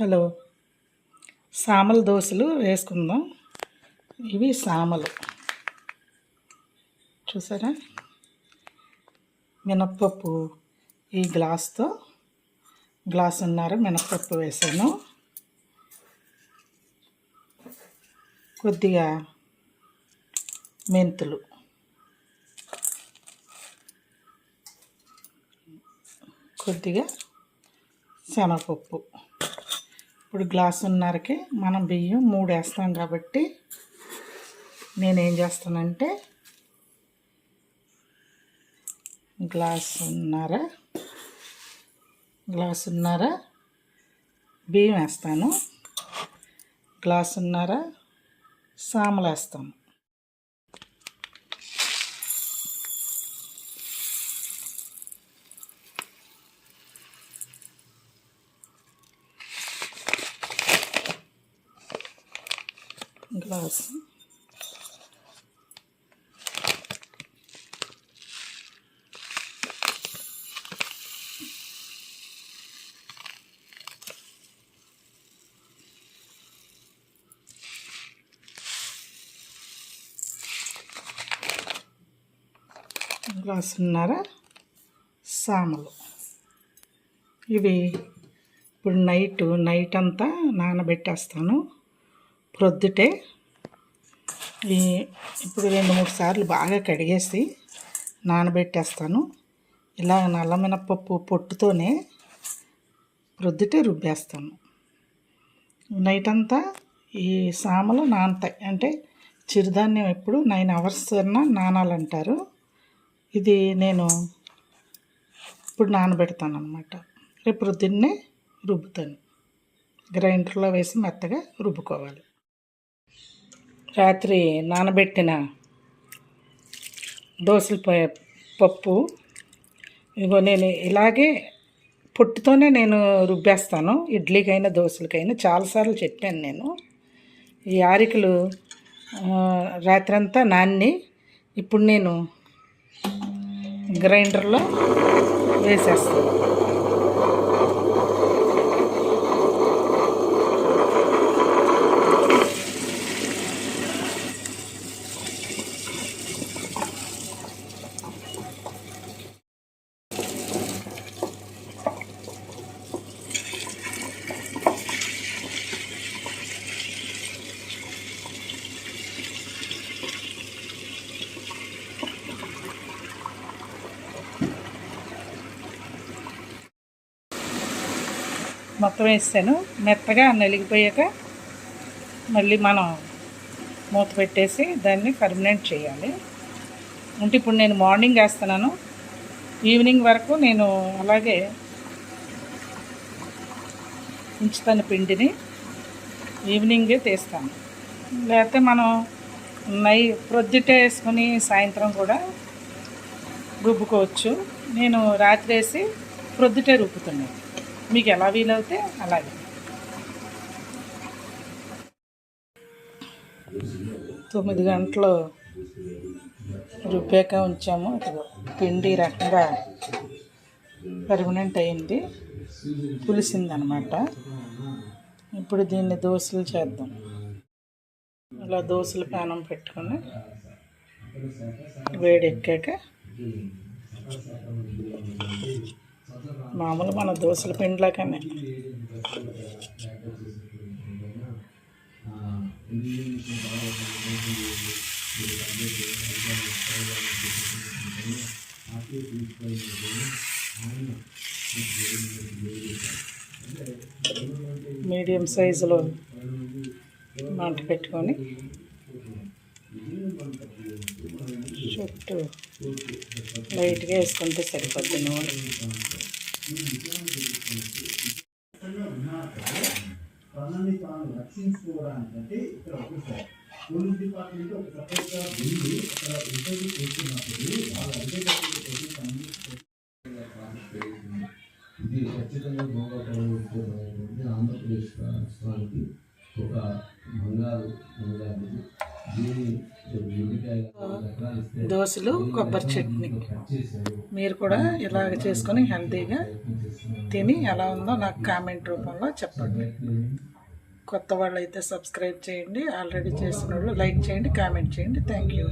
Hello. Samala దోశలు వేసుకుందాం. ఇవి సామలు. చూసారా? మినప్పప్పు ఈ గ్లాస్తో గ్లాసున్నర మినప్పప్పు వేసాను. కొద్దిగా మెంతులు. కొద్దిగా శనగపప్పు. ఇప్పుడు గ్లాసున్నరకి మనం బియ్యం మూడు వేస్తాం కాబట్టి నేనేం చేస్తానంటే గ్లాసున్నర గ్లాసున్నర బియ్యం వేస్తాను. గ్లాసున్నర సామలు వేస్తాను గ్లాస్ గ్లాసున్నర సామలు. ఇవి ఇప్పుడు నైట్ నైట్ అంతా నానబెట్టేస్తాను. ప్రొద్దుటే ఈ ఇప్పుడు రెండు మూడు సార్లు బాగా కడిగేసి నానబెట్టేస్తాను. ఇలా నల్ల మినపప్పు పొట్టుతోనే ప్రొద్దుటే రుబ్బేస్తాను. నైట్ అంతా ఈ సామలు నానతాయి. అంటే చిరుధాన్యం ఎప్పుడు నైన్ అవర్స్ అన్నా నానాలంటారు. ఇది నేను ఇప్పుడు నానబెడతాను అనమాట రేపు పొద్దున్నే రుబ్బుతాను. గ్రైండర్లో వేసి మెత్తగా రుబ్బుకోవాలి. రాత్రి నానబెట్టిన దోసల ప- పప్పు. ఇగో నేను ఇలాగే పొట్టుతోనే నేను రుబ్బేస్తాను. ఇడ్లీకైనా దోశలకైనా చాలాసార్లు చెప్పాను నేను. ఈ ఆరికలు రాత్రంతా నాన్ని ఇప్పుడు నేను గ్రైండర్లో వేసేస్తాను. మొత్తం వేసాను మెత్తగా నలిగిపోయాక మళ్ళీ మనం మూత పెట్టేసి దాన్ని పర్మనెంట్ చేయాలి. అంటే ఇప్పుడు నేను మార్నింగ్ వేస్తున్నాను. ఈవినింగ్ వరకు నేను అలాగే ఉంచుతాను పిండిని. ఈవినింగే తీస్తాను. లేకపోతే మనం నై ప్రొద్దుటే వేసుకొని సాయంత్రం కూడా రుబ్బుకోవచ్చు. నేను రాత్రి వేసి ప్రొద్దుటే రుబ్బుతున్నాను. మీకు ఎలా వీలవుతే అలాగే. తొమ్మిది గంటలు రుబ్బాక ఉంచాము. పిండి రకంగా పర్మనెంట్ అయింది. పులిసిందనమాట. ఇప్పుడు దీన్ని దోశలు చేద్దాం. ఇలా దోశలు పానం పెట్టుకుని వేడెక్కాక మామూలు మన దోశల పిండిలాగానే. మీడియం సైజులో మంట పెట్టుకొని చుట్టూ లైట్గా వేసుకుంటే సరిపోద్ది తనని తాను రక్షించుకోవడానికంటే ఇక్కడ ఒకసారి పోలీస్ డిపార్ట్మెంట్ ఒక సపరేట్గా వెళ్ళి అక్కడ ఇంటర్వ్యూ చేస్తున్నప్పుడు వాళ్ళ ఇది ఖచ్చితంగా భోగపడేటువంటి ఆంధ్రప్రదేశ్ రాష్ట్రానికి ఒక బంగారు బంగారు దోశలు కొబ్బరి చట్నీ. మీరు కూడా ఇలాగ చేసుకొని హెల్తీగా తిని ఎలా ఉందో నాకు కామెంట్ రూపంలో చెప్పండి. కొత్త వాళ్ళు అయితే సబ్స్క్రైబ్ చేయండి. ఆల్రెడీ చేసిన వాళ్ళు లైక్ చేయండి కామెంట్ చేయండి. Thank you.